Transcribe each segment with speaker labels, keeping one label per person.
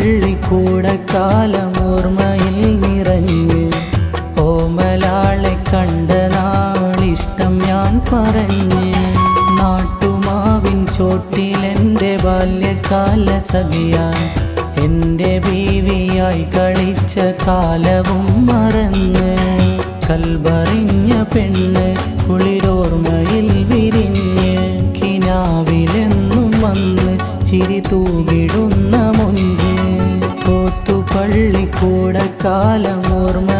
Speaker 1: പള്ളിക്കൂടക്കാലം ഓർമ്മയിൽ നിറഞ്ഞ് ഓമലാളെ കണ്ട നാളിഷ്ടം ഞാൻ പറഞ്ഞ് നാട്ടുമാവിൻ ചോട്ടിലെന്റെ ബാല്യകാല സഖിയാൻ എന്റെ ബീവിയായി കളിച്ച കാലവും മറന്ന് കൽബറിഞ്ഞ പെണ്ണ് കുളിരോർമ്മയിൽ പോത്തുപള്ളിക്കൂടക്കാലം ഓർമ്മയിൽ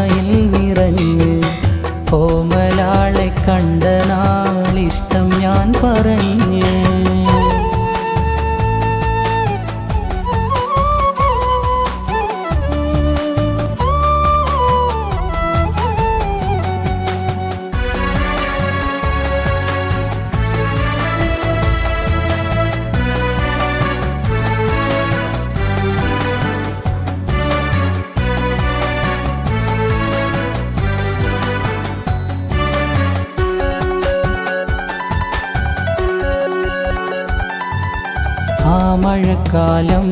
Speaker 1: ആ മഴക്കാലം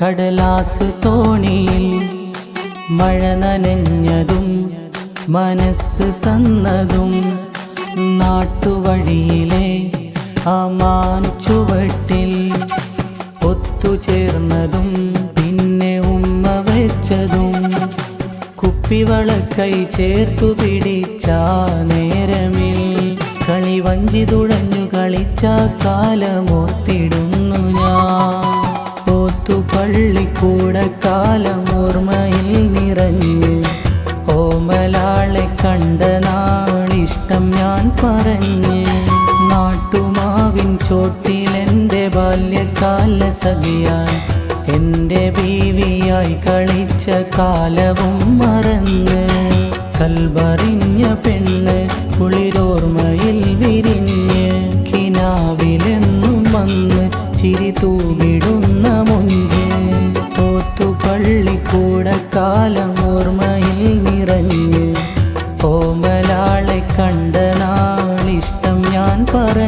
Speaker 1: കടലാസ് തോണിയിൽ മഴ നനഞ്ഞതും മനസ്സ് തന്നതും നാട്ടുവഴിയിലെ ആ മാൻ ചുവട്ടിൽ ഒത്തുചേർന്നതും പിന്നെ ഉമ്മ വെച്ചതും കുപ്പിവളക്കൈ ചേർത്തു പിടിച്ച നേരമിൽ കളി വഞ്ചി തുഴഞ്ഞു കളിച്ച കാലമോർത്തിടും പള്ളിക്കൂടക്കാലം ഓർമ്മയിൽ നിറഞ്ഞ് ഓമലാളെ കണ്ട നാളിഷ്ടം ഞാൻ പറഞ്ഞ് നാട്ടുമാവിൻ ചോട്ടിലെന്റെ ബാല്യകാല സഖിയാൻ എന്റെ ബീവിയായി കളിച്ച കാലവും മറന്ന് കൽബറിഞ്ഞ പെണ്ണ് കുളിരോർമ്മയിൽ ചിരി തൂകിടുന്ന മുഞ്ച് തോത്തു പള്ളിക്കൂടക്കാലം ഓർമ്മയിൽ നിറഞ്ഞ്. ഓമലാളെ കണ്ട നാളിഷ്ടം ഞാൻ പറ